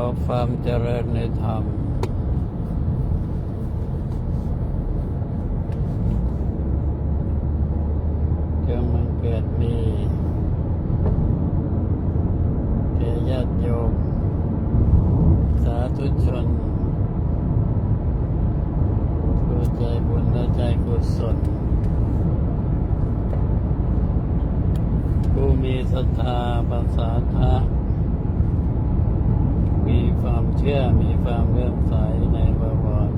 อความเจริญในธรรม จงมันเกิดมีแก่ญาติโยม สาธุชนผู้ใจบุญและใจกุศลผู้มีศรัทธาภาษาทะมีความเชื่อมีความเลื่อมใสในบวร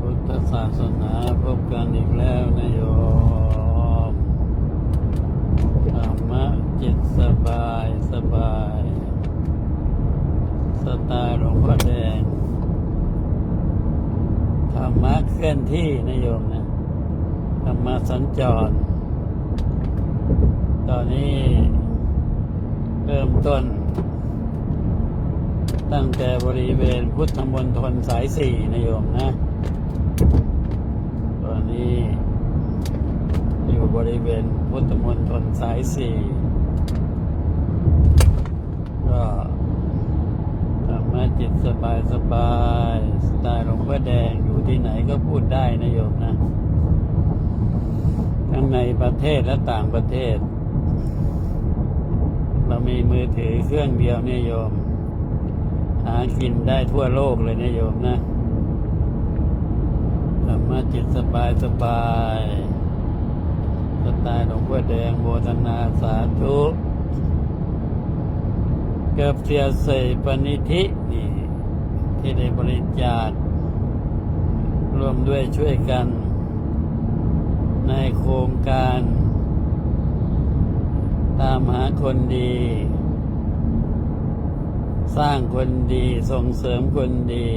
พุทธศาสนาพบกันอีกแล้วนะโยมธรรมะจิตสบายสบาย สไตล์หลวงพ่อแดงธรรมะ เคลื่อนที่นะโยมนะธรรมะสัญจร ตอนนี้เริ่มต้น ตั้งแต่บริเวณพุทธมณฑลสายสี่นะโยมนะ ตอนนี้ อยู่บริเวณพุทธมณฑลสายสี่ก็ทำให้จิตสบายสบายสไตล์หลวงพ่อแดง ที่ไหนก็พูดได้นะโยมนะ ทั้งในประเทศและต่างประเทศ เรามีมือถือเครื่องเดียวเนี่ยโยม หากินได้ทั่วโลกเลยเนี่ยโยมนะธรรมะจิตสบายสบายสไตล์หลวงพ่อแดงโบธนาสาธุเกือบเสียใส่ปณิธินี่ ที่ได้บริจาค ร่วมด้วยช่วยกัน ในโครงการ ตามหาคนดี สร้างคนดีส่งเสริมคนดี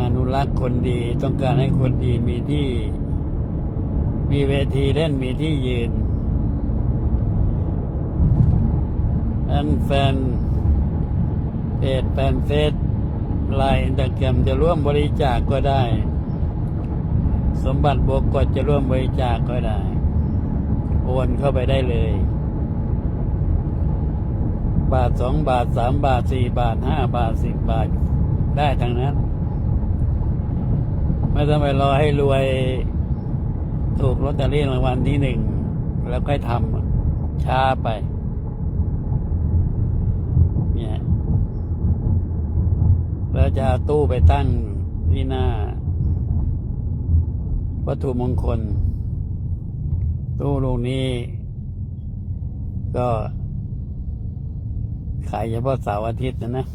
อนุรักษ์คนดีต้องการให้คนดีมีที่ มีเวทีเล่นมีที่ยืนอันแฟนเพจแฟนเฟซ ไลน์อินสตาแกมจะร่วมบริจาคก็ได้ สมบัติบวกกดจะร่วมบริจาคก็ได้ โอนเข้าไปได้เลย บาทสองบาทสามบาทสี่บาทห้าบาทสิบบาทได้ทั้งนั้น ไม่ต้องไปรอให้รวยถูกลอตเตอรี่รางวัลที่หนึ่ง แล้วค่อยทำช้าไป เนี่ย แล้วจะเอาตู้ไปตั้งที่หน้า วัตถุมงคล ตู้ลูกนี้ ก็ขายเฉพาะเสาร์อาทิตย์นะนะ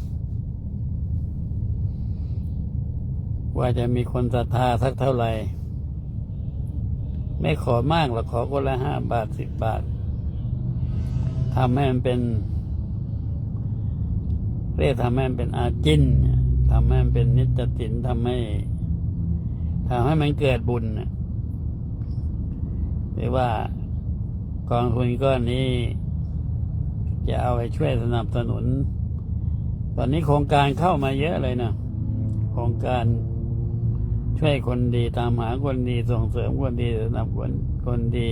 ว่าจะมีคนศรัทธาสักเท่าไหร่ ไม่ขอมากหรอกขอคนละห้าบาทสิบบาททำให้มันเป็นเรียกทำให้มันเป็นอาจิน ทำให้มันเป็นนิจตินทำให้ทำให้มันเกิดบุญน่ะหรือว่ากองทุนก้อนนี้ จะเอาไปช่วยสนับสนุน ตอนนี้โครงการเข้ามาเยอะเลยนะโครงการช่วยคนดีตามหาคนดีส่งเสริมคนดีสนับสนุนคนดี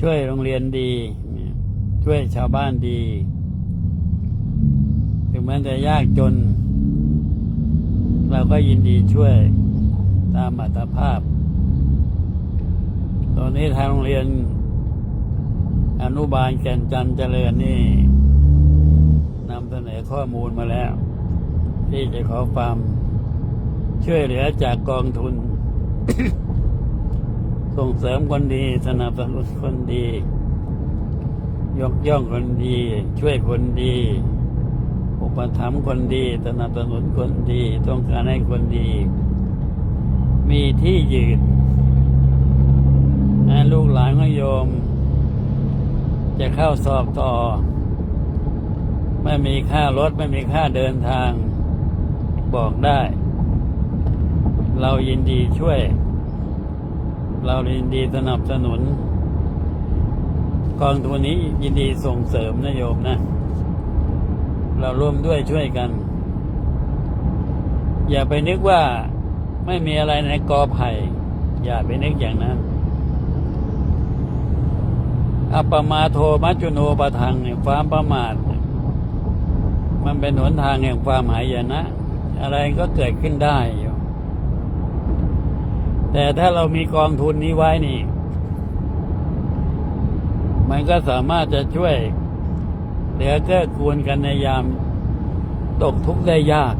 ช่วยโรงเรียนดี ช่วยชาวบ้านดี ถึงแม้จะยากจน เราก็ยินดีช่วยตามอัตภาพ ตอนนี้ทางโรงเรียน อนุบาลแก่นจันเจริญนี่นำเสนอข้อมูลมาแล้ว ที่จะขอความช่วยเหลือจากกองทุน ส่งเสริมคนดี สนับสนุนคนดี ยกย่องคนดี ช่วยคนดี ปถัมภ์คนดีสนับสนุนคนดี ต้องการให้คนดี มีที่ยืนให้ลูกหลานของโยม จะเข้าสอบต่อ ไม่มีค่ารถไม่มีค่าเดินทาง บอกได้ เรายินดีช่วย เรายินดีสนับสนุนกองทุนนี้ยินดีส่งเสริมนะโยมนะ เราร่วมด้วยช่วยกัน อย่าไปนึกว่าไม่มีอะไรในกอไผ่อย่าไปนึกอย่างนั้นอัปมาโทมัจจุโนปะทังเนี่ยความประมาท มันเป็นหนทางแห่งความหายนะ อะไรก็เกิดขึ้นได้อยู่แต่ถ้าเรามีกองทุนนี้ไว้นี่ มันก็สามารถจะช่วย ลือเกื้อกูลกันในยาม ตกทุกข์ได้ยาก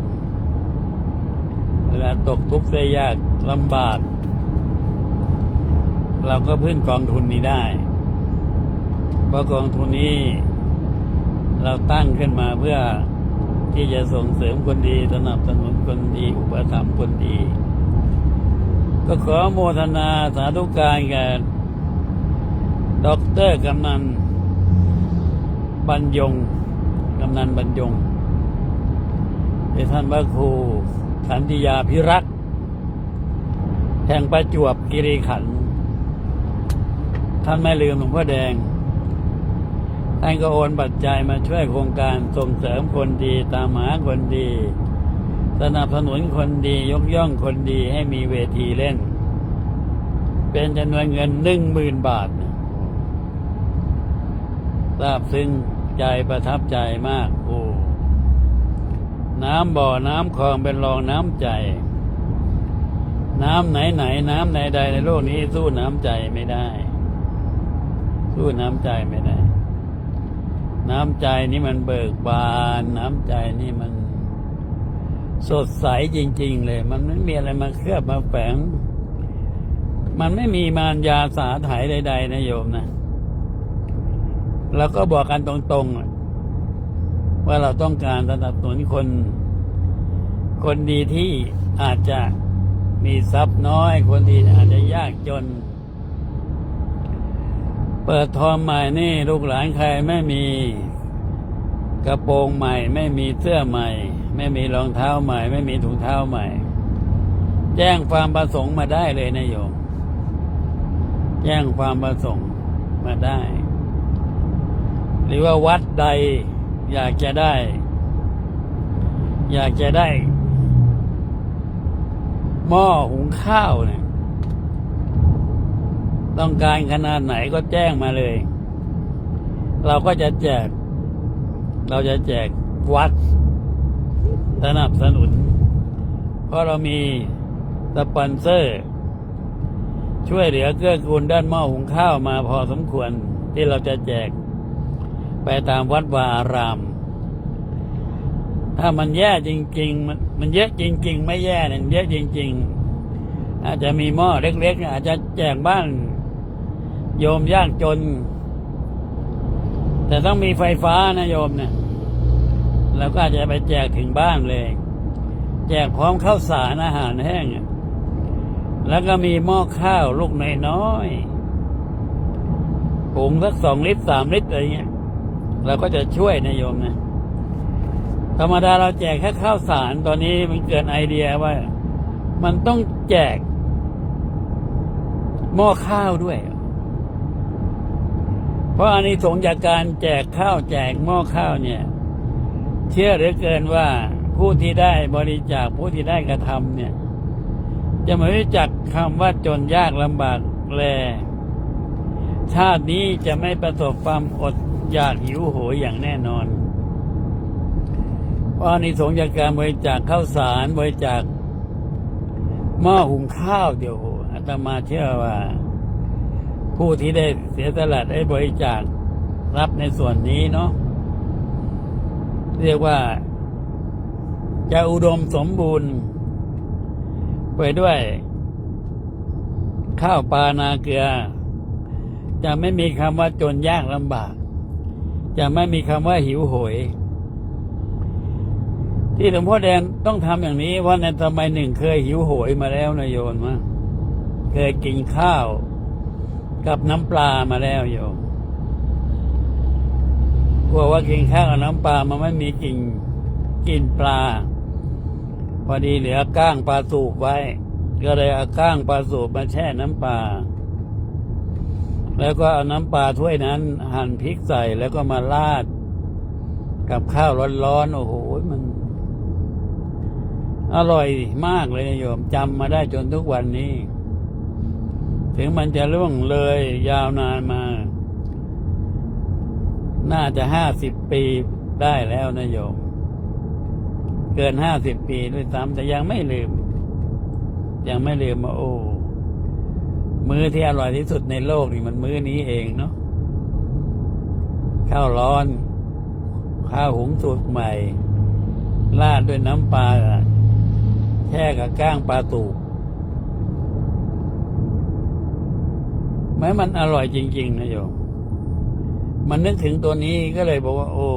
เวลาตกทุกข์ได้ยากลำบาก เราก็พึ่งกองทุนนี้ได้เพราะกองทุนนี้ เราตั้งขึ้นมาเพื่อที่จะส่งเสริมคนดีสนับสนุนคนดี อุปถัมภ์คนดี ก็ขอโมทนาสาธุการแก่ด็อกเตอร์กำนัน บรรยงกำนันบรรยงเป็นท่านพระครูสันติยาพิรักษ์แห่งประจวบกิริขันธ์ท่านไม่ลืมหลวงพ่อแดง ท่านก็โอนปัจจัยมาช่วยโครงการส่งเสริมคนดีตามหาคนดี สนับสนุนคนดียกย่องคนดีให้มีเวทีเล่น เป็นจำนวนเงินหนึ่งหมื่นบาททราบซึ้ง ใจประทับใจมาก โอ้น้ำบ่อน้ำคลองเป็นรองน้ำใจ น้ำไหนไหน น้ำใดในโลกนี้สู้น้ำใจไม่ได้ สู้น้ำใจไม่ได้ น้ำใจนี่มันเบิกบาน น้ำใจนี่มันสดใสจริง ๆ เลย มันไม่มีอะไรมาเคลือบมาแฝง มันไม่มีมารยาสาไถใด ๆนะโยมนะ เราก็บอกกันตรงๆ ว่าเราต้องการสนับสนุนคน คนดีที่อาจจะมีทรัพย์น้อย คนดีอาจจะยากจน เปิดทองใหม่นี่ลูกหลานใครไม่มีกระโปรงใหม่ ไม่มีเสื้อใหม่ ไม่มีรองเท้าใหม่ ไม่มีถุงเท้าใหม่ แจ้งความประสงค์มาได้เลยนะโยมแจ้งความประสงค์มาได้ รือว่าวัดใด อยากจะได้ อยากจะได้ หม้อหุงข้าวเนี่ย ต้องการขนาดไหนก็แจ้งมาเลย เราก็จะแจก เราจะแจกวัด สนับสนุน เพราะเรามีสปอนเซอร์ ช่วยเหลือเกื้อกูลด้านหม้อหุงข้าวมาพอสมควรที่เราจะแจก ไปตามวัดวาอาราม ถ้ามันแย่จริง ๆ มันมันเยอะจริง ๆ ไม่แย่เนี่ยมันเยอะจริง ๆ อาจจะมีหม้อเล็ก ๆ อาจจะแจกบ้าน โยมยากจน แต่ต้องมีไฟฟ้านะโยมเนี่ยเราก็อาจจะไปแจกถึงบ้านเลย แจกพร้อมข้าวสารอาหารแห้งแล้วก็มีหม้อข้าวลูกน้อยๆหุงสักสองลิตรสามลิตรอะไรเงี้ย เราก็จะช่วยนะโยมนะธรรมดาเราแจกแค่ข้าวสารตอนนี้มันเกิดไอเดียว่า มันต้องแจก หม้อข้าวด้วย เพราะอันนี้สงจากการแจกข้าวแจกหม้อข้าวเนี่ย เชื่อเหลือเกินว่าผู้ที่ได้บริจาคผู้ที่ได้กระทำเนี่ย จะไม่รู้จักคำว่าจนยากลำบากแลชาตินี้จะไม่ประสบความอด ยากหิวโหยอย่างแน่นอนเพราะอานิสงส์จากการบริจาคข้าวสารบริจาคหม้อหุงข้าวเดียวอาตมาเชื่อว่า ผู้ที่ได้เสียสละได้บริจาครับในส่วนนี้เนาะเรียกว่า จะอุดมสมบูรณ์ ไปด้วย ข้าวปลานาเกลือ จะไม่มีคำว่าจนยากลำบาก จะไม่มีคำว่าหิวโหย ที่หลวงพ่อแดงต้องทำอย่างนี้เพราในสมัยหนึ่งเคยหิวโหยมาแล้วนะโยมมะเคยกินข้าว กับน้ำปลามาแล้วโยมกลัวว่ากินข้าวกับน้ำปลามันไม่มีกินกินปลา พอดีเหลือก้างปลาสูบไว้ ก็เลยเอาก้างปลาสูบมาแช่น้ำปลา แล้วก็เอาน้ำปลาถ้วยนั้น หั่นพริกใส่แล้วก็มาราด กับข้าวร้อนๆโอ้โหมัน อร่อยมากเลยนะโยมจำมาได้จนทุกวันนี้ ถึงมันจะล่วงเลยยาวนานมา น่าจะห้าสิบปีได้แล้วนะโยม เกินห้าสิบปีด้วยซ้ำแต่ยังไม่ลืม ยังไม่ลืมว่าโอ้ มื้อที่อร่อยที่สุดในโลกนี่มันมื้อนี้เองเนาะข้าวร้อน ข้าวหุงสุกใหม่ราดด้วยน้ำปลาแช่กับก้างปลาตูกแม้มันอร่อยจริง ๆ นะโยมมันนึกถึงตัวนี้ก็เลยบอกว่า โอ้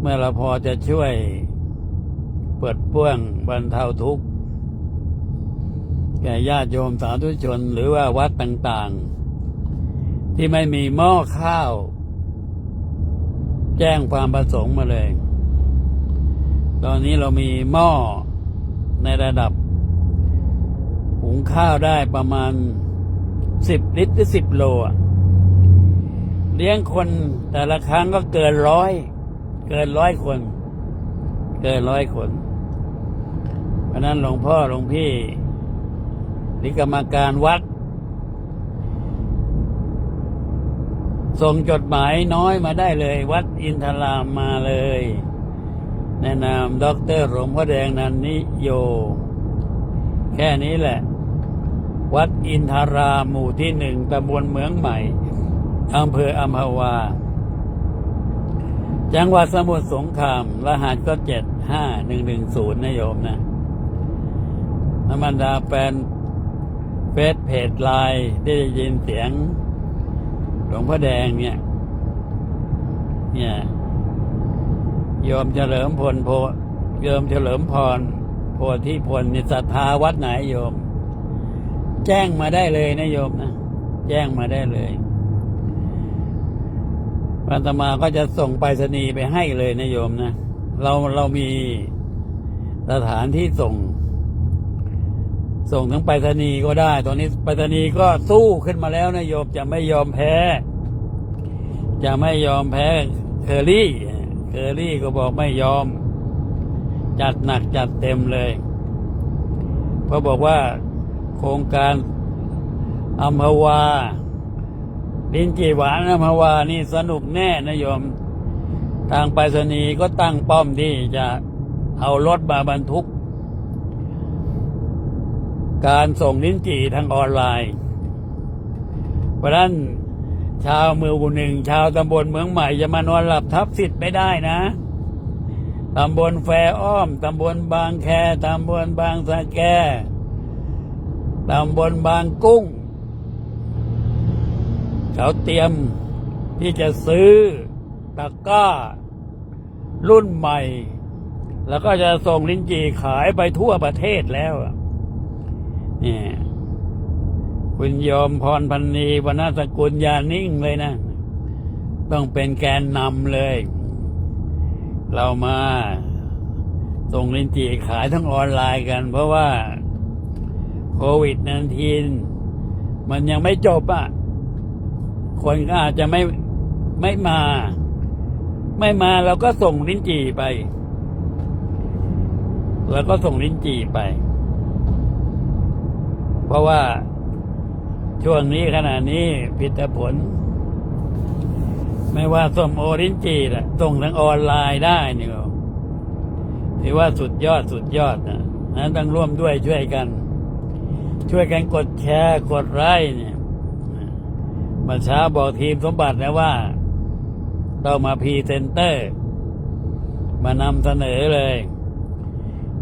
เมื่อเราพอจะช่วย เปิดป้วงบรรเทาทุกข์ แก่ญาติโยมสาธุชนหรือว่าวัดต่างๆ ที่ไม่มีหม้อข้าว แจ้งความประสงค์มาเลย ตอนนี้เรามีหม้อในระดับหุงข้าวได้ประมาณสิบลิตรหรือสิบโละเลี้ยงคนแต่ละครั้งก็เกินร้อย เกินร้อยคน เกินร้อยคน เพราะนั้นหลวงพ่อหลวงพี่ หรือกรรมการวัด ส่งจดหมายน้อยมาได้เลย วัดอินทรามมาเลย แนะนำด็อกเตอร์หลวงพ่อแดงนันนิโย แค่นี้แหละ วัดอินทรามหมู่ที่หนึ่งตำบลเมืองใหม่อำเภออัมพวา จังหวัดสมุทรสงคราม รหัสก็เจ็ดห้าหนึ่งหนึ่งศูนย์นะโยมนะน้ำมันดาแฟน เฟซเพจไลน์ได้ยินเสียง หลวงพ่อแดงเนี่ย เนี่ยโยมเฉลิมพลโพโยมเฉลิมพรโพธิพลนิศรัทธาวัดไหนโยม แจ้งมาได้เลยนะโยมนะแจ้งมาได้เลยอาตมาก็จะส่งไปรษณีย์ไปให้เลยนะโยมนะเราเรามีสถานที่ส่ง ส่งทั้งไปรษณีย์ก็ได้ ตอนนี้ไปรษณีย์ก็สู้ขึ้นมาแล้วนะโยมจะไม่ยอมแพ้ จะไม่ยอมแพ้เคอรี่ เคอรี่ก็บอกไม่ยอม จัดหนักจัดเต็มเลย เพราะบอกว่าโครงการอัมพวาลินจีหวานอัมพวานี่สนุกแน่นะโยม ทางไปรษณีย์ก็ตั้งป้อมที่จะเอารถมาบรรทุก การส่งลิ้นจี่ทางออนไลน์ เพราะนั้นชาวเมืองหมู่หนึ่ง ชาวตำบลเมืองใหม่จะมานอนหลับทับสิทธิ์ไม่ได้นะตำบลแฟอ้อม ตำบลบางแคตำบลบางสะแกตำบลบางกุ้ง เขาเตรียมที่จะซื้อตะกร้า รุ่นใหม่ แล้วก็จะส่งลิ้นจี่ขายไปทั่วประเทศแล้ว นี่ยคุณโยมพรพันนีวรรณสกุลยานิ่งเลยนะ ต้องเป็นแกนนำเลย เรามาส่งลินจีขายทั้งออนไลน์กัน เพราะว่าโควิดนันทีนมันยังไม่จบอะ คนก็อาจจะไม่ไม่มา ไม่มาเราก็ส่งลิ้นจี่ไป แล้วก็ส่งลิ้นจี่ไป เพราะว่าช่วงนี้ขณะนี้ผิดผล ไม่ว่าส้มโอลิ้นจี่แหละส่งทางออนไลน์ได้นี่ก็ถือว่าสุดยอดสุดยอดนะนั้นต้องร่วมด้วยช่วยกัน ช่วยกันกดแชร์กดไลค์เนี่ยมาเช้าบอกทีมสมบัติแล้วว่าต้องมาพรีเซนเตอร์ มานำเสนอเลย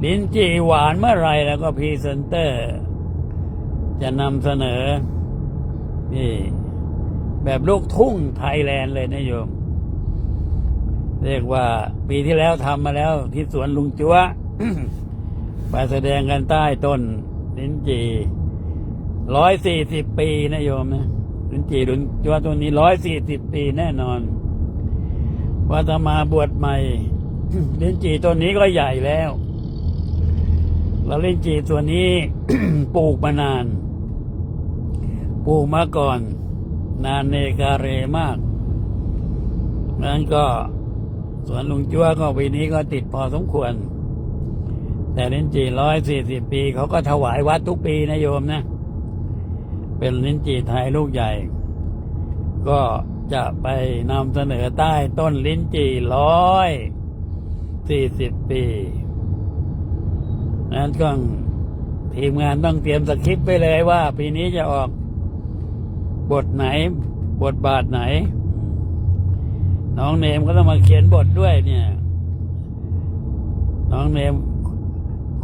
ลิ้นจีหวานเมื่อไรแล้วก็พรีเซนเตอร์ จะนำเสนอ นี่ แบบลูกทุ่งไทยแลนด์เลยนะโยม เรียกว่าปีที่แล้วทำมาแล้วที่สวนลุงจัวไปแสดงกันใต้ต้นลินจีร้อยสี่สิบปีนะโยมนะลินจีลุงจัวตัวนี้ร้อยสี่สิบปีแน่นอนว่าจะมาบวชใหม่ลินจีตัวนี้ก็ใหญ่แล้วแล้วลินจีตัวนี้ปลูกมานาน ปูมาก่อน นานเนกาเรมากนั้นก็สวนลุงจัวก็ปีนี้ก็ติดพอสมควร แต่ลิ้นจีร้อยสี่สิบปี เขาก็ถวายวัดทุกปีนะโยมนะ เป็นลิ้นจีไทยลูกใหญ่ ก็จะไปนำเสนอใต้ต้นลิ้นจีร้อยสี่สิบปี นั้นก็ทีมงานต้องเตรียมสคริปต์ไปเลยว่า ปีนี้จะออก บทไหน บทบาทไหน น้องเนมก็ต้องมาเขียนบทด้วยเนี่ย น้องเนม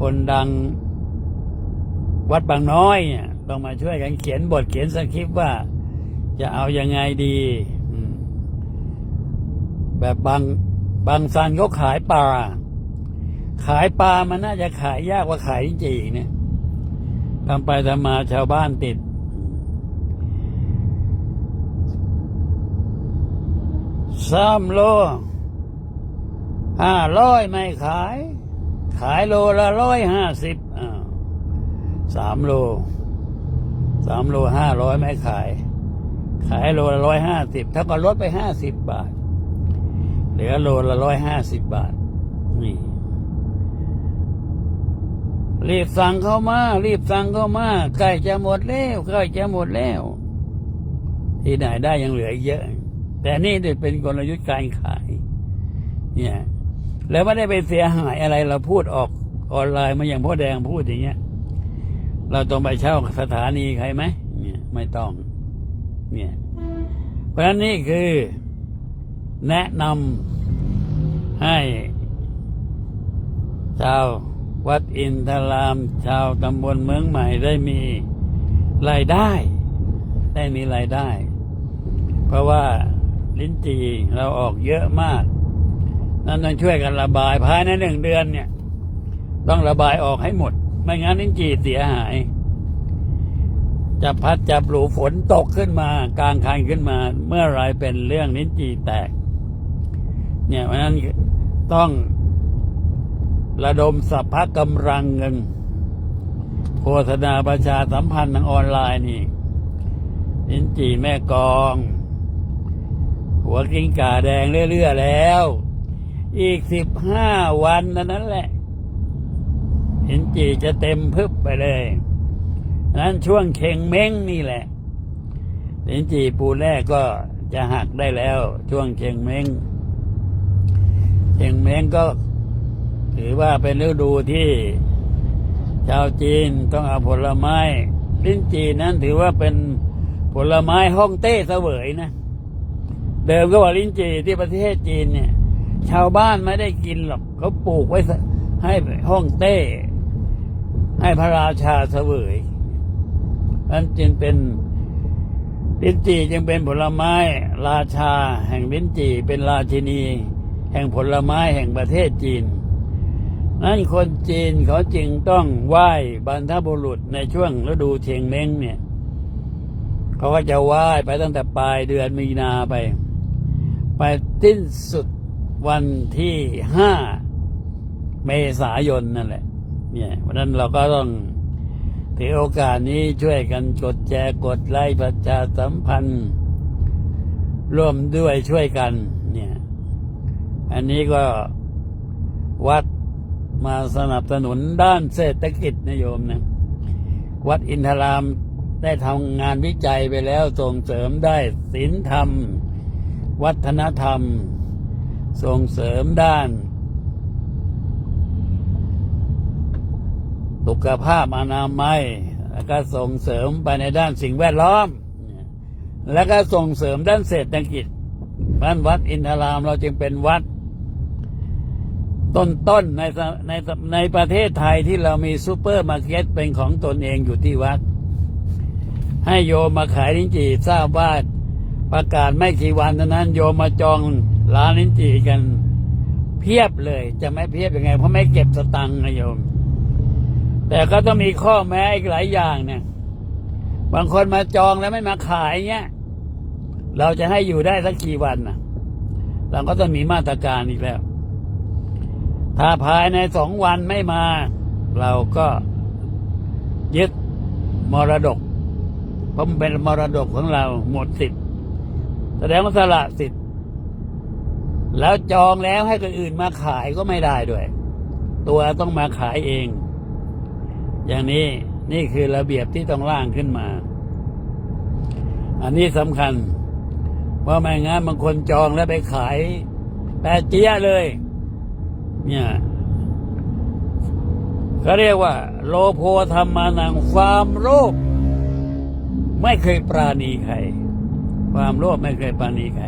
คนดัง วัดบางน้อยเนี่ยต้องมาช่วยกันเขียนบทเขียนสคริปต์ว่า จะเอายังไงดีแบบบางบางซันเขาขายปลาขายปลามันน่าจะขายยากกว่าขายนิจี่อีกเนี่ยทำไปทำมาชาวบ้านติด สามโลห้าร้อยไม่ขาย ขายโลละร้อยห้าสิบอ้าสามโลสามโลห้าร้อยไม่ขาย ขายโลละร้อยห้าสิบถ้าก็ลดไปห้าสิบบาท เหลือโลละร้อยห้าสิบบาท นี่รีบสั่งเข้ามา รีบสั่งเข้ามาใกล้จะหมดแล้วใกล้จะหมดแล้ว ที่ไหนได้ยังเหลือเยอะ แต่นี่เป็นกลยุทธ์การขาย เนี่ย แล้วไม่ได้ไปเสียหายอะไรเราพูดออกออนไลน์มาอย่างพ่อแดงพูดอย่างเงี้ย เราต้องไปเช่าสถานีใครไหมเนี่ยไม่ต้อง เนี่ย เพราะฉะนั้นนี่คือแนะนำให้ ชาววัดอินทราม ชาวตำบลเมืองใหม่ได้มีรายได้ ได้มีรายได้ เพราะว่า ลิ้นจีเราออกเยอะมาก นั่นต้องช่วยกันระบายภายในหนึ่งเดือนเนี่ย ต้องระบายออกให้หมด ไม่งั้นลิ้นจีเสียหายจะพัดจะปลูฝนตกขึ้นมากลางคันขึ้นมา เมื่อไรเป็นเรื่องลิ้นจีแตก เนี่ยเพราะนั้นต้องระดมสัพพะกำลังเงินโฆษณาประชาสัมพันธ์ทางออนไลน์นี่ลิ้นจีแม่กอง หัวกิ้งก่าแดงเรื่อยๆแล้ว อีกสิบห้าวันนั้นแหละลินจีจะเต็มพึบไปเลย นั้นช่วงเข่งเม้งนี่แหละลินจีปูแรกก็จะหักได้แล้ว ช่วงเข่งเม้งเชียงเม้งก็ ถือว่าเป็นฤดูที่ชาวจีนต้องเอาผลไม้ลิ้นจีนั้นถือว่าเป็นผลไม้ฮ่องเต้เสวยนะ เดิมก็ว่าลิ้นจีที่ประเทศจีนเนี่ย ชาวบ้านไม่ได้กินหรอกเขาปลูกไว้ให้ฮ่องเต้ ให้พระราชาเสวยนั้นจึงเป็นลิ้นจีจึงเป็นผลไม้ ราชาแห่งลิ้นจีเป็นราชินี แห่งผลไม้แห่งประเทศจีน นั้นคนจีนเขาจึงต้องไหว้บรรพบุรุษในช่วงฤดูเชียงเม้งเนี่ย เขาก็จะไหว้ไปตั้งแต่ปลายเดือนมีนาไป ไปสิ้นสุดวันที่ห้าเมษายนนั่นแหละ เนี่ยเพราะฉะนั้นเราก็ต้องถือโอกาสนี้ช่วยกันกดแชร์กดไลค์ประชาสัมพันธ์ ร่วมด้วยช่วยกัน เนี่ย อันนี้ก็วัดมาสนับสนุนด้านเศรษฐกิจนะโยมนะ วัดอินทรามได้ทำงานวิจัยไปแล้วส่งเสริมได้ศีลธรรม วัฒนธรรม ส่งเสริมด้านสุขภาพอนามัย แล้วก็ส่งเสริมไปในด้านสิ่งแวดล้อม แล้วก็ส่งเสริมด้านเศรษฐกิจบ้านวัดอินทรามเราจึงเป็นวัด ต้นๆในในในประเทศไทยที่เรามีซูเปอร์มาร์เก็ตเป็นของตนเองอยู่ที่วัด ให้โยมมาขายลิ้นจี่ทราบว่า ประกาศไม่กี่วันเท่านั้นโยมมาจองร้านลิ้นจี่กัน เพียบเลย จะไม่เพียบยังไง เพราะไม่เก็บสตังค์นะโยม แต่ก็ต้องมีข้อแม้อีกหลายอย่างเนี่ยบางคนมาจองแล้วไม่มาขายเงี้ยเราจะให้อยู่ได้สักกี่วันนะเราก็ต้องมีมาตรการอีกแล้ว ถ้าภายในสองวันไม่มา เราก็ยึดมรดกเพราะมันเป็นมรดกของเราหมดสิทธิ์ แสดงว่าสละสิทธิ์ แล้วจองแล้วให้คนอื่นมาขายก็ไม่ได้ด้วย ตัวต้องมาขายเอง อย่างนี้นี่คือระเบียบที่ต้องร่างขึ้นมา อันนี้สำคัญเพราะไม่งั้นบางคนจองแล้วไปขาย แปดเจียเลย เนี่ยเขาเรียกว่า โลโพธรรมานังความโลภไม่เคยปราณีใคร ความโลภไม่เคยปาณีใคร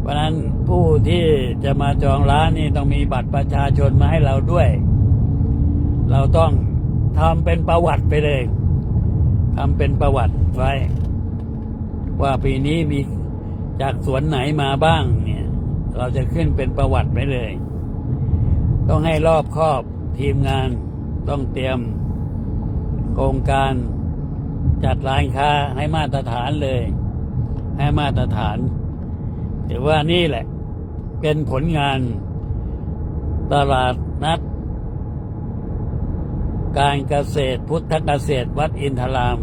เพราะนั้นผู้ที่จะมาจองร้านนี่ต้องมีบัตรประชาชนมาให้เราด้วย เราต้องทำเป็นประวัติไปเลยทำเป็นประวัติไว้ ว่าปีนี้มีจากสวนไหนมาบ้างเนี่ย เราจะขึ้นเป็นประวัติไปเลย ต้องให้รอบครอบทีมงานต้องเตรียมโครงการ จัดร้านค้าให้มาตรฐานเลย ให้มาตรฐานถือว่านี่แหละ เป็นผลงานตลาดนัด การเกษตรพุทธเกษตรวัดอินทราม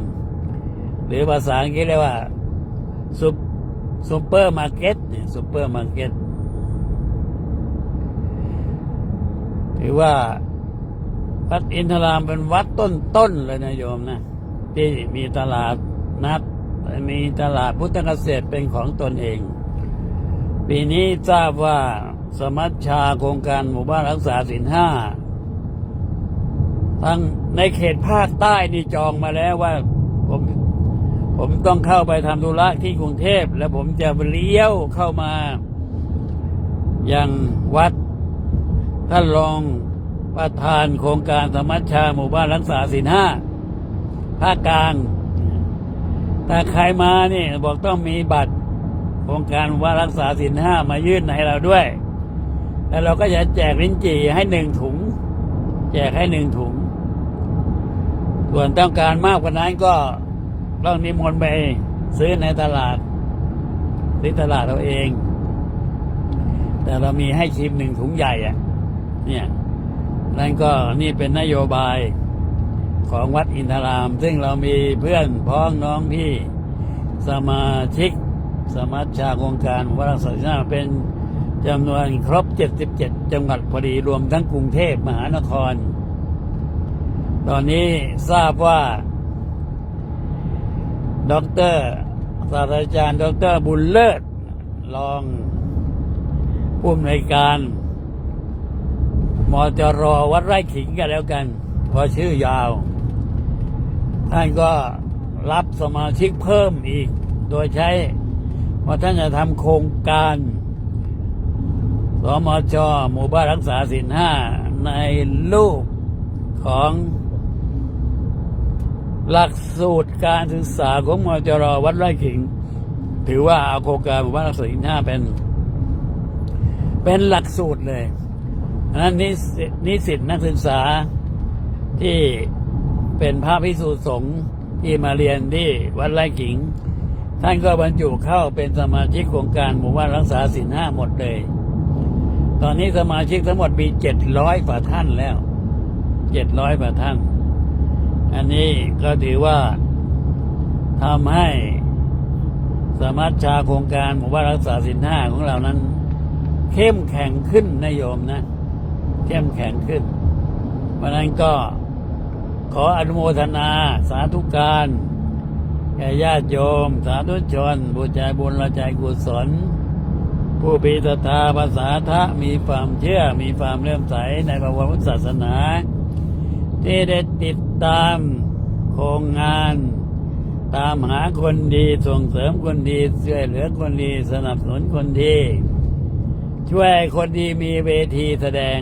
หรือภาษาอังกฤษเรียกว่าซุปซุปเปอร์มาร์เก็ตเนี่ยซุปเปอร์มาร์เก็ตถือว่าวัดอินทรามเป็นวัดต้นๆเลยนะโยมนะ ที่มีตลาดนัด มีตลาดพุทธเกษตรเป็นของตนเอง ปีนี้ทราบว่าสมัชชาโครงการหมู่บ้านรักษาศีลห้าทั้งในเขตภาคใต้นี่จองมาแล้วว่าผมผมต้องเข้าไปทำธุระที่กรุงเทพ แล้วผมจะเลี้ยวเข้ามายังวัดท่านรองประธานโครงการสมัชชาหมู่บ้านรักษาศีลห้า ภาคกลางถ้าใครมานี่บอกต้องมีบัตรโครงการหมู่ารักษาศีลห้ามายื่นให้เราด้วย แล้วเราก็จะแจกลิ้นจี่ให้หนึ่งถุง แจกให้หนึ่งถุง ส่วนต้องการมากกว่านั้นก็ต้องนิมนต์ไปซื้อในตลาดซื้อตลาดเราเอง แต่เรามีให้ชิมหนึ่งถุงใหญ่อะเนี่ยนั่นก็นี่เป็นนโยบาย ของวัดอินทราม ซึ่งเรามีเพื่อนพ้องน้องที่สมาชิก สมัชชาโครงการวัดศาสนาเป็นจำนวนครบ 77 จังหวัดพอดีรวมทั้งกรุงเทพมหานคร ตอนนี้ทราบว่าด็อกเตอร์ศาสตราจารย์ด็อกเตอร์บุญเลิศรองผู้อำนวยการมจรวัดไร่ขิงกันแล้วกันเพอชื่อยาว ท่านก็รับสมาชิกเพิ่มอีก โดยใช้ว่าท่านจะทำโครงการสมจหมู่บ้านรักษาศีลห้าในลูกของหลักสูตรการศึกษาของมจรวัดไร่ขิง ถือว่าเอาโครงการหมู่บ้านรักษาศีลห้าเป็น เป็นหลักสูตรเลยนั้นนิสิตนักศึกษาที่ เป็นพระพิสุสงฆ์ที่มาเรียนที่วัดไร่ขิง ท่านก็บรรจุเข้าเป็นสมาชิกโครงการหมู่บ้านรักษาศีลห้าหมดเลย ตอนนี้สมาชิกทั้งหมดมีเจ็ดร้อยกว่าท่านแล้วเจ็ดร้อยกว่าท่าน อันนี้ก็ถือว่าทำให้สมัชชาโครงการหมู่บ้านรักษาศีลห้าของเรานั้น เข้มแข็งขึ้นนะโยมนะ เข้มแข็งขึ้นเพราะนั้นก็ ขออนุโมทนา สาธุการแก่ญาติโยม สาธุชนผู้ใจบุญละใจกุศล ผู้ปีศรัทธาภาษาทะมีความเชื่อมีความเลื่อมใสในพระพุทธศาสนา ที่ได้ติดตามโครงงาน ตามหาคนดีส่งเสริมคนดีช่วยเหลือคนดีสนับสนุนคนดี ช่วยคนดีมีเวทีแสดง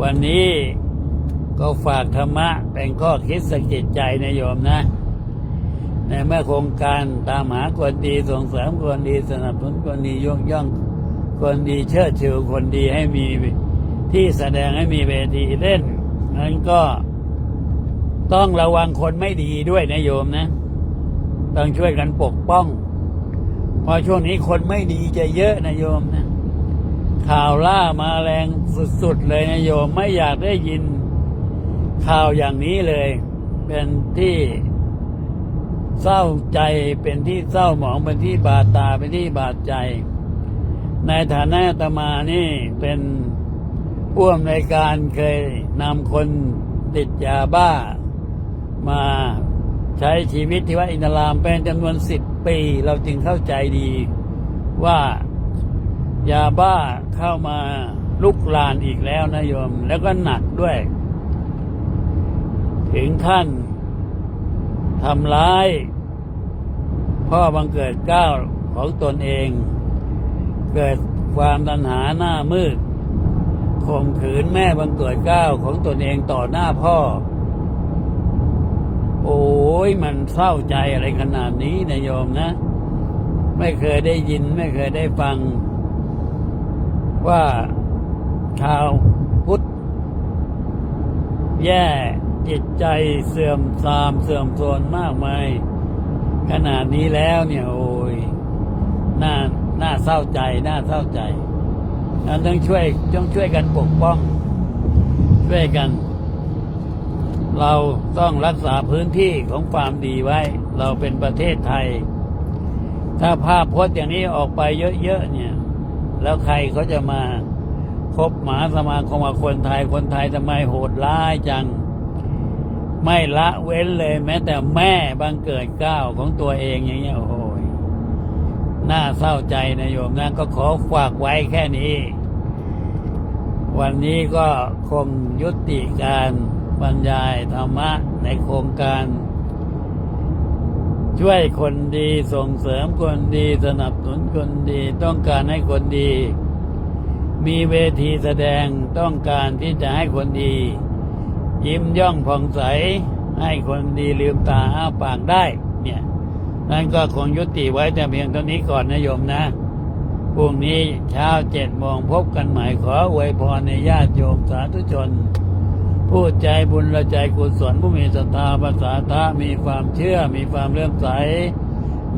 วันนี้ ก็ฝากธรรมะเป็นข้อคิดสะกิดใจนะโยมนะ ในเมื่อโครงการตามหาคนดีส่งเสริมคนดีสนับสนุนคนดียกย่องคนดีเชิดชูคนดีให้มีที่แสดงให้มีเวทีเล่นนั้นก็ต้องระวังคนไม่ดีด้วยนะโยมนะ ต้องช่วยกันปกป้องเพราะช่วงนี้คนไม่ดีจะเยอะนะโยมนะ ข่าวล่ามาแรงสุดๆเลยนะโยม ไม่อยากได้ยิน ข่าวอย่างนี้เลย เป็นที่เศร้าใจเป็นที่เศร้าหมองเป็นที่บาดตาเป็นที่บาดใจ ในฐานะตมานี่เป็นผู้อำนวยการเคยนำคนติดยาบ้า มาใช้ชีวิตที่วัดอินทรามเป็นจำนวนสิบปี เราจึงเข้าใจดีว่ายาบ้าเข้ามาลุกลานอีกแล้วนะโยม แล้วก็หนักด้วย ถึงขั้นทำร้าย พ่อบังเกิดเก้าของตนเอง เกิดความตัณหาหน้ามืดข่มขืนแม่บังเกิดเก้าของตนเองต่อหน้าพ่อ โอ้ยมันเศร้าใจอะไรขนาดนี้นะโยมนะ ไม่เคยได้ยินไม่เคยได้ฟัง ว่าชาวพุทธแย่ จิตใจเสื่อมทรามเสื่อมโทรมมากมายขนาดนี้แล้วเนี่ยโอ้ยน่าน่าเศร้าใจน่าเศร้าใจเราต้องช่วยต้องช่วยกันปกป้อง ช่วยกัน เราต้องรักษาพื้นที่ของความดีไว้ เราเป็นประเทศไทย ถ้าภาพพจน์อย่างนี้ออกไปเยอะๆเนี่ย แล้วใครเขาจะมาคบหมาสมาคมกับคนไทยคนไทยทำไมโหดร้ายจัง ไม่ละเว้นเลยแม้แต่แม่บังเกิดเก้าของตัวเองอย่างเงี้ยโอ้โหน่าเศร้าใจนะโยมนะก็ขอฝากไว้แค่นี้ วันนี้ก็คงยุติการบรรยายธรรมะในโครงการ ช่วยคนดีส่งเสริมคนดีสนับสนุนคนดีต้องการให้คนดี มีเวทีแสดงต้องการที่จะให้คนดี ยิ้มย่องผ่องใส ให้คนดีลืมตาอ้าปากได้ เนี่ย นั่นก็คงยุติไว้แต่เพียงเท่านี้ก่อนนะโยมนะพรุ่งนี้เช้าเจ็ดโมงพบกันใหม่ขออวยพรในญาติโยมสาธุชน ผู้ใจบุญและใจกุศลผู้มีศรัทธาภาษาทะมีความเชื่อมีความเลื่อมใส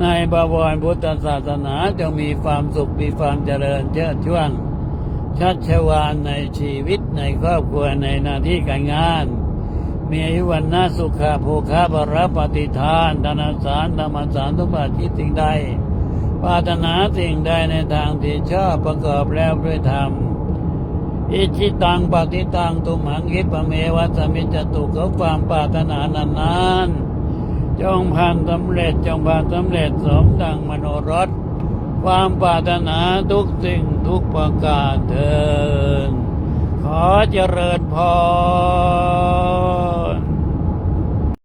ในบวรพุทธศาสนาจงมีความสุขมีความเจริญเชิดช่วง ชัชวานในชีวิตในครอบครัวในหน้าที่การงาน มีอายุวันนาสุขาโภคาบรปฏิทานธนสารธรรมสารทุกบาทิสิ่งใดปรารถนาสิ่งใดในทางที่ชอบประกอบแล้วด้วยธรรมอิชิตังปฏิตังตุมหังคิปะเมวัสมิจตุเขาความปรารถนานานานจงผ่านสำเร็จจงผ่านสำเร็จสมดังมโนรส ความปรารถนาทุกสิ่งทุกประการเถิดขอเจริญพร